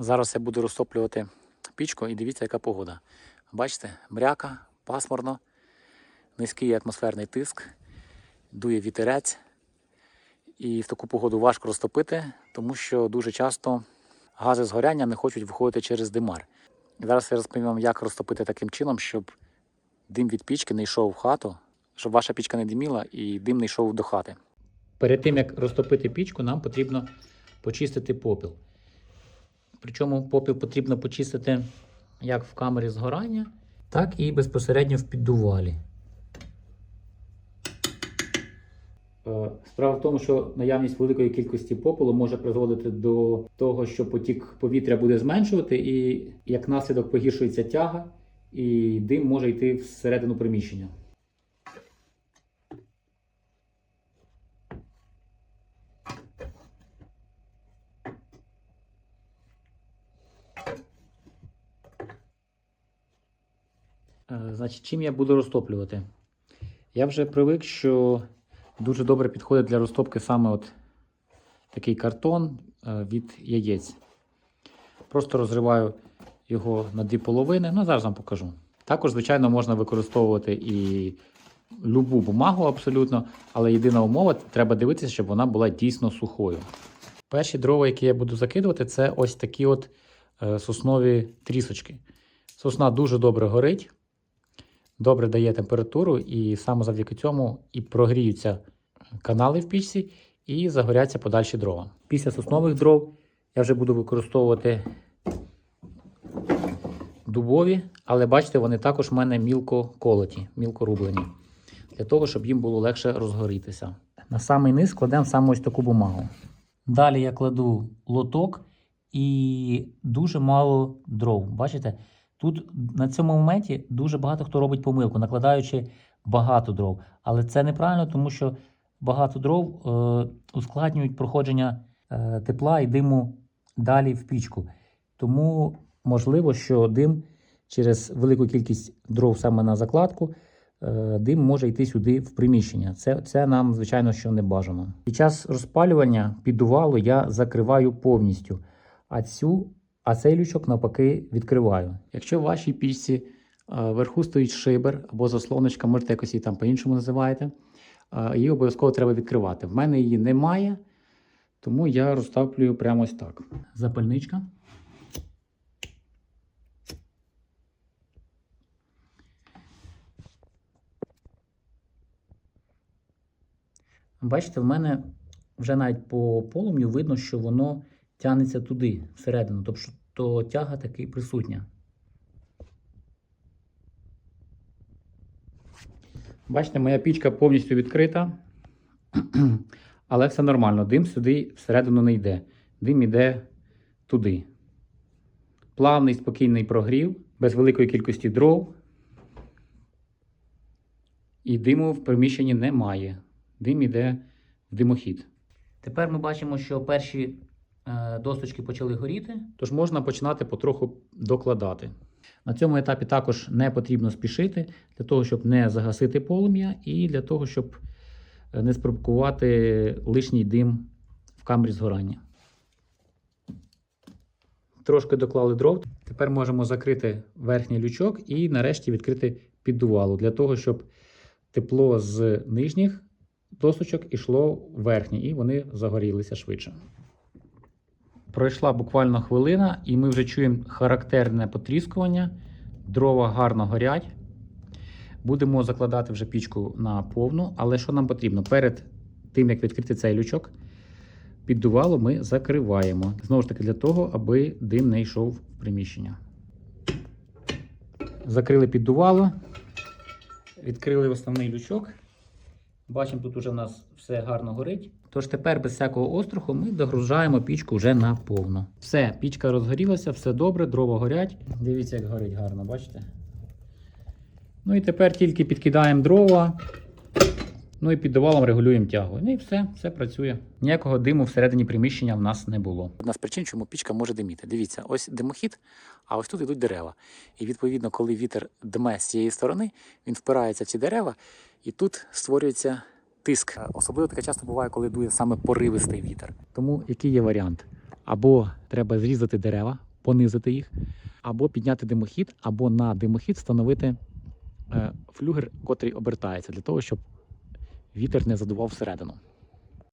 Зараз я буду розтоплювати пічку і дивіться, яка погода. Бачите, мряка, пасмурно, низький атмосферний тиск, дує вітерець. І в таку погоду важко розтопити, тому що дуже часто гази згоряння не хочуть виходити через димар. Зараз я розповім вам, як розтопити таким чином, щоб дим від пічки не йшов в хату, щоб ваша пічка не диміла і дим не йшов до хати. Перед тим як розтопити пічку, нам потрібно почистити попіл. Причому попіл потрібно почистити як в камері згорання, так і безпосередньо в піддувалі. Е, Справа в тому, що наявність великої кількості попелу може призводити до того, що потік повітря буде зменшувати, і як наслідок погіршується тяга, і дим може йти всередину приміщення. Значить, чим я буду розтоплювати? Я вже привик, що дуже добре підходить для розтопки саме от такий картон е, від яєць. Просто розриваю його на дві половини. Ну, зараз вам покажу. Також, звичайно, можна використовувати і любу бумагу абсолютно, але єдина умова треба дивитися, щоб вона була дійсно сухою. Перші дрова, які я буду закидувати, це ось такі от е, соснові трісочки. Сосна дуже добре горить добре дає температуру, і саме завдяки цьому і прогріються канали в пічці, і загоряться подальші дрова. Після соснових дров я вже буду використовувати дубові, але бачите, вони також в мене мілко колоті, мілко рублені, для того, щоб їм було легше розгорітися. На самий низ кладемо саме ось таку бумагу. Далі я кладу лоток і дуже мало дров. Бачите? Тут на цьому моменті дуже багато хто робить помилку, накладаючи багато дров. Але це неправильно, тому що багато дров е, ускладнюють проходження е, тепла і диму далі в пічку. Тому можливо, що дим через велику кількість дров саме на закладку, е, дим може йти сюди в приміщення. Це, це нам, звичайно, що не бажано. Під час розпалювання піддувалу я закриваю повністю, а цю а цей лючок навпаки відкриваю. Якщо в вашій пічці е, вверху стоїть шибер або заслоночка, можете якось її там по-іншому називаєте, е, її обов'язково треба відкривати. В мене її немає, тому я розтаплюю прямо ось так. Запальничка. Бачите, в мене вже навіть по полум'ю видно, що воно тягнеться туди, всередину. Тобто то тяга таки присутня. Бачите, моя пічка повністю відкрита, але все нормально. Дим сюди всередину не йде. Дим йде туди. Плавний, спокійний прогрів, без великої кількості дров. І диму в приміщенні немає. Дим іде в димохід. Тепер ми бачимо, що перші досточки почали горіти, тож можна починати потроху докладати. На цьому етапі також не потрібно спішити для того, щоб не загасити полум'я, і для того, щоб е, не спровокувати лишній дим в камері згорання. Трошки доклали дров. Тепер можемо закрити верхній лючок і нарешті відкрити піддувалу для того, щоб тепло з нижніх досочок ішло в верхні, і вони загорілися швидше. Пройшла буквально хвилина, і ми вже чуємо характерне потріскування. Дрова гарно горять. Будемо закладати вже пічку на повну. Але що нам потрібно? Перед тим, як відкрити цей лючок, піддувало ми закриваємо. Знову ж таки, для того, аби дим не йшов в приміщення. Закрили піддувало, відкрили основний лючок. Бачимо, тут уже в нас все гарно горить. Тож тепер без всякого остроху ми догружаємо пічку вже наповно. Все, пічка розгорілася, все добре, дрова горять. Дивіться, як горить гарно, бачите? Ну і тепер тільки підкидаємо дрова. Ну і під довалом регулюємо тягу. Ну і все, все працює. Ніякого диму всередині приміщення в нас не було. Одна з причин, чому пічка може диміти. Дивіться, ось димохід, а ось тут йдуть дерева. І відповідно, коли вітер дме з цієї сторони, він впирається в ці дерева, і тут створюється тиск. Особливо таке часто буває, коли дує саме поривистий вітер. Тому який є варіант? Або треба зрізати дерева, понизити їх, або підняти димохід, або на димохід встановити е, флюгер, котрий обертається, для того, щоб вітер не задував всередину.